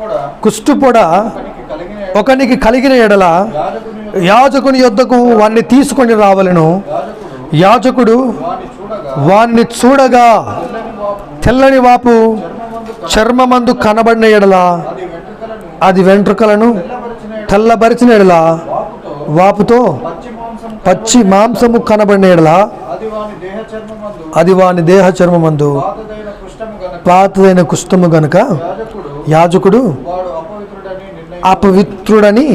అతనికి కలిగిన ఒకనికి కలిగిన ఎడల యాజకుని యొద్దకు వాణ్ణి తీసుకొని రావలను. యాజకుడు వాణ్ణి చూడగా తెల్లని వాపు చర్మమందు కనబడిన ఎడల అది వెంట్రుకలను తెల్లబరిచిన ఎడల వాపుతో పచ్చి మాంసము కనబడిన ఎడల అది వాని దేహ చర్మమందు అది వాని దేహ చర్మమందు పాతదైన కుష్టము గనుక యాజకుడు అపవిత్రుడని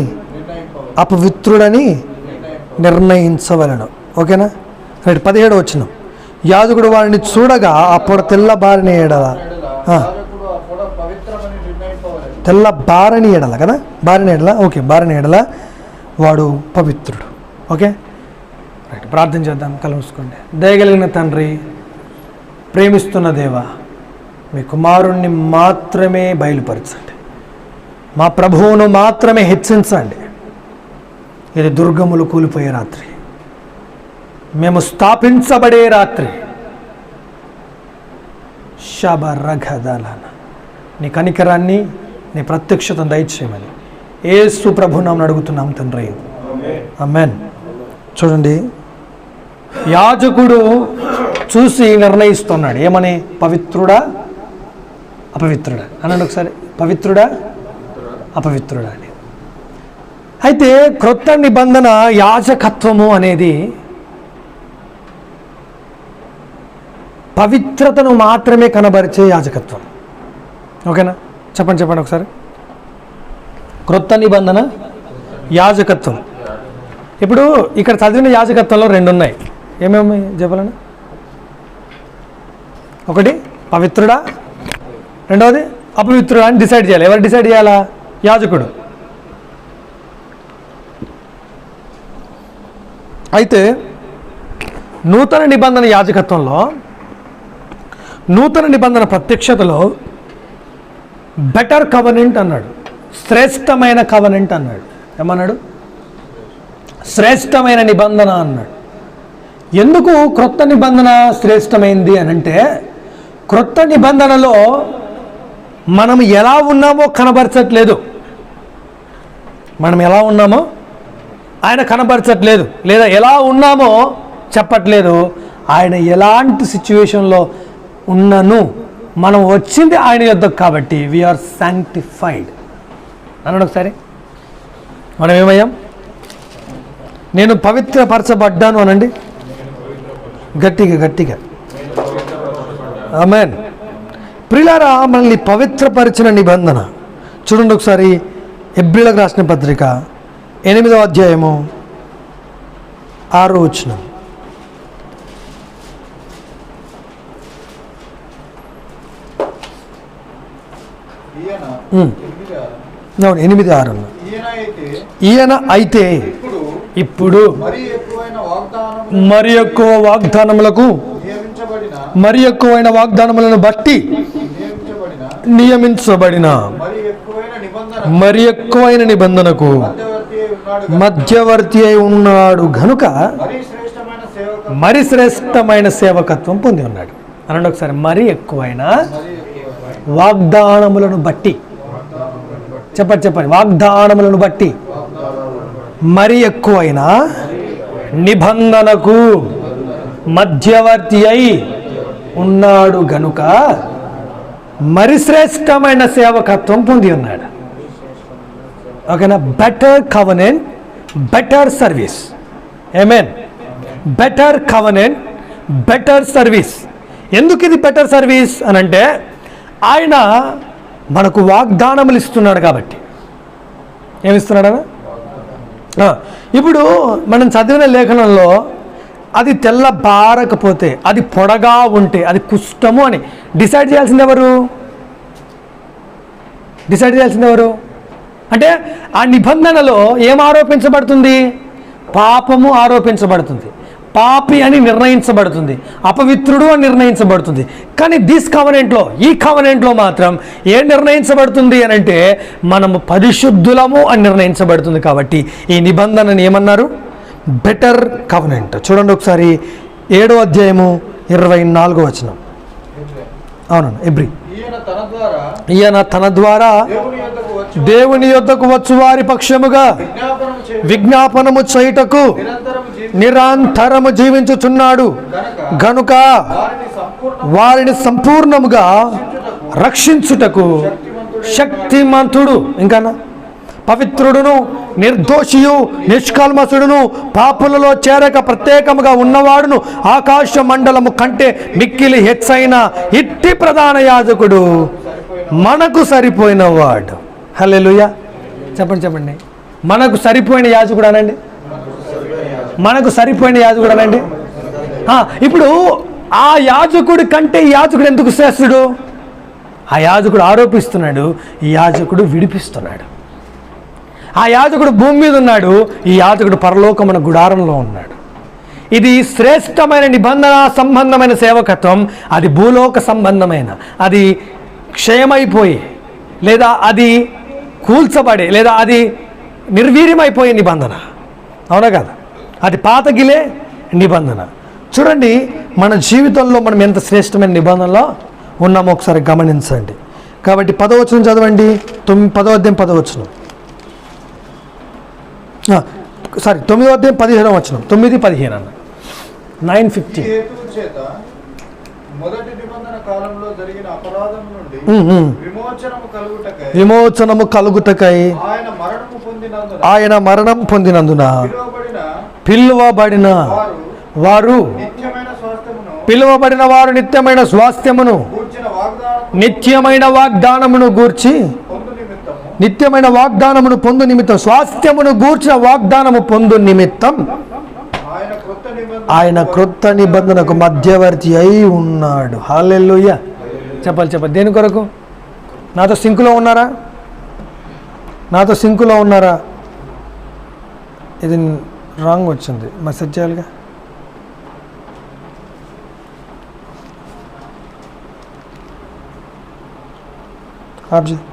అపవిత్రుడని నిర్ణయించవలను. ఓకేనా? రైట్ పదిహేడు వచ్చిన యాజకుడు వారిని చూడగా ఆ పొడ తెల్లబారిన ఎడల. తెల్ల బారని ఎడల కదా? బారిని ఎడల ఓకే బారిని ఎడల వాడు పవిత్రుడు. ఓకే? రైట్ ప్రార్థన చేద్దాం కలుసుకోండి దయగలిగిన తండ్రి ప్రేమిస్తున్న దేవా మీ కుమారుణ్ణి మాత్రమే బయలుపరచండి. మా ప్రభువును మాత్రమే హెచ్చించండి. ఇది దుర్గములు కూలిపోయే రాత్రి. మేము స్థాపించబడే రాత్రి. శబరఘదలన. నీ కనికరాన్ని నీ ప్రత్యక్షతను దయచేయమని ఏసు ప్రభునామని అడుగుతున్నాం తండ్రి. అమెన్ చూడండి యాజకుడు చూసి నిర్ణయిస్తున్నాడు. ఏమని? పవిత్రుడా అపవిత్రుడా? అనండి ఒకసారి. పవిత్రుడా? అపవిత్రుడా అని అయితే క్రొత్త నిబంధన యాజకత్వము అనేది పవిత్రతను మాత్రమే కనబరిచే యాజకత్వం. ఓకేనా? చెప్పండి చెప్పండి ఒకసారి. క్రొత్త నిబంధన యాజకత్వం. ఇప్పుడు ఇక్కడ చదివిన యాజకత్వంలో రెండు ఉన్నాయి ఏమేమి చెప్పాలని ఒకటి పవిత్రుడా. రెండవది అపవిత్రుడు అని డిసైడ్ చేయాలి. ఎవరు డిసైడ్ చేయాలా? యాజకుడు. అయితే నూతన నిబంధన యాజకత్వంలో నూతన నిబంధన ప్రత్యక్షతలో బెటర్ కవనెంట్ అన్నాడు. శ్రేష్టమైన కవనెంట్ అన్నాడు. ఏమన్నాడు? శ్రేష్టమైన నిబంధన అన్నాడు. ఎందుకు క్రొత్త నిబంధన శ్రేష్టమైంది అని అంటే క్రొత్త నిబంధనలో మనం ఎలా ఉన్నామో కనబరచట్లేదు. మనం ఎలా ఉన్నామో? ఆయన కనబరచట్లేదు. లేదా ఎలా ఉన్నామో చెప్పట్లేదు. ఆయన ఎలాంటి సిచ్యువేషన్లో ఉన్నను? మనం వచ్చింది ఆయన యుద్ధం కాబట్టి వీఆర్ శాంక్టిఫైడ్ అన్నాడు ఒకసారి. మనం ఏమయ్యాం? నేను పవిత్రపరచబడ్డాను అనండి. గట్టిగా గట్టిగా. ఆమెన్ ప్రిలారా మనల్ని పవిత్రపరిచిన నిబంధన. చూడండి ఒకసారి ఎబ్రిలకు రాసిన పత్రిక ఎనిమిదవ అధ్యాయము ఆరో వచ్చిన. అవును ఎనిమిది ఆరు ఈయన అయితే ఇప్పుడు మరీ ఎక్కువ వాగ్దానములకు మరి ఎక్కువైన వాగ్దానములను బట్టి నియమించబడిన మరి ఎక్కువైన నిబంధనకు మధ్యవర్తి అయి ఉన్నాడు గనుక మరి శ్రేష్టమైన సేవకత్వం పొంది ఉన్నాడు. అనండి ఒకసారి మరి ఎక్కువైన ఎక్కువైన వాగ్దానములను బట్టి. చెప్పండి చెప్పండి. వాగ్దానములను బట్టి. మరి ఎక్కువైన నిబంధనకు మధ్యవర్తి అయి ఉన్నాడు గనుక మరి శ్రేష్టమైన సేవకత్వం పొంది ఉన్నాడు. ఓకేనా? Better covenant better service amen better covenant better service ఎందుకు ఇది బెటర్ సర్వీస్ అని అంటే ఆయన మనకు వాగ్దానములు ఇస్తున్నాడు కాబట్టి. ఏమిస్తున్నాడు ఇప్పుడు మనం చదివిన లేఖనంలో అది తెల్ల బారకపోతే అది పొడగా ఉంటే అది కుష్టము అని. డిసైడ్ చేయాల్సింది ఎవరు? డిసైడ్ చేయాల్సింది ఎవరు? అంటే ఆ నిబంధనలో ఏం ఆరోపించబడుతుంది? పాపము ఆరోపించబడుతుంది. పాపి అని నిర్ణయించబడుతుంది. అపవిత్రుడు అని నిర్ణయించబడుతుంది. కానీ దిస్ కవనెంట్లో ఈ కవనెంట్లో మాత్రం ఏం నిర్ణయించబడుతుంది అని అంటే మనము పరిశుద్ధులము అని నిర్ణయించబడుతుంది కాబట్టి ఈ నిబంధనని ఏమన్నారు? Better covenant. చూడండి ఒకసారి ఏడో అధ్యాయము ఇరవై నాలుగో వచనం. అవునండి ఎబ్రి. ఈయన తన ద్వారా దేవుని యొద్ద దేవుని యొద్దకు వచ్చు వారి పక్షముగా విజ్ఞాపనము చేయుటకు నిరంతరము జీవించుచున్నాడు. గనక వారిని సంపూర్ణ వారిని సంపూర్ణముగా రక్షించుటకు శక్తిమంతుడు. ఇంకా పవిత్రుడును నిర్దోషియు నిష్కల్మసుడును పాపులలో చేరక ప్రత్యేకముగా ఉన్నవాడును ఆకాశ మండలము కంటే మిక్కిలి హెచ్చైన ఇట్టి ప్రధాన యాజకుడు మనకు సరిపోయిన వాడు. హల్లెలూయా. చెప్పండి చెప్పండి. మనకు సరిపోయిన యాజకుడు అనండి. మనకు సరిపోయిన యాజకుడు అనండి. ఇప్పుడు ఆ యాజకుడి కంటే యాజకుడు ఎందుకు శ్రేష్ఠుడు? ఆ యాజకుడు ఆరోపిస్తున్నాడు ఈ యాజకుడు విడిపిస్తున్నాడు. ఆ యాజకుడు భూమి మీద ఉన్నాడు ఈ యాజకుడు పరలోకమున గుడారంలో ఉన్నాడు. ఇది శ్రేష్టమైన నిబంధన సంబంధమైన సేవకత్వం అది భూలోక సంబంధమైన అది క్షయమైపోయి లేదా అది కూల్చబడే లేదా అది నిర్వీర్యమైపోయే నిబంధన. అవునా కదా? అది పాతగిలే నిబంధన. చూడండి మన జీవితంలో మనం ఎంత శ్రేష్టమైన నిబంధనలో ఉన్నామో ఒకసారి గమనించండి. కాబట్టి పదవచనం చదవండి. తొమ్మిది పదవద్యం పదవచనం. సారీ తొమ్మిదో అధ్యాయం పదిహేను వచనం. తొమ్మిది పదిహేను అన్న. నైన్ ఫిఫ్టీ విమోచనము కలుగుటకై ఆయన మరణం పొందినందున పిలువబడిన వారు పిలువబడిన వారు నిత్యమైన స్వాస్థ్యమును నిత్యమైన వాగ్దానమును గూర్చి నిత్యమైన వాగ్దానమును పొందు నిమిత్తం స్వాస్థ్యమును గూర్చిన వాగ్దానము పొందు నిమిత్తం ఆయన క్రొత్త నిబంధనకు మధ్యవర్తి అయి ఉన్నాడు. హాలెల్లుయ్య చెప్పాలి చెప్పాలి. దేని కొరకు? నాతో సింకులో ఉన్నారా? నాతో సింకులో ఉన్నారా? ఇది రాంగ్ వచ్చింది. మెసేజ్ చేయాలిగా? ఆప్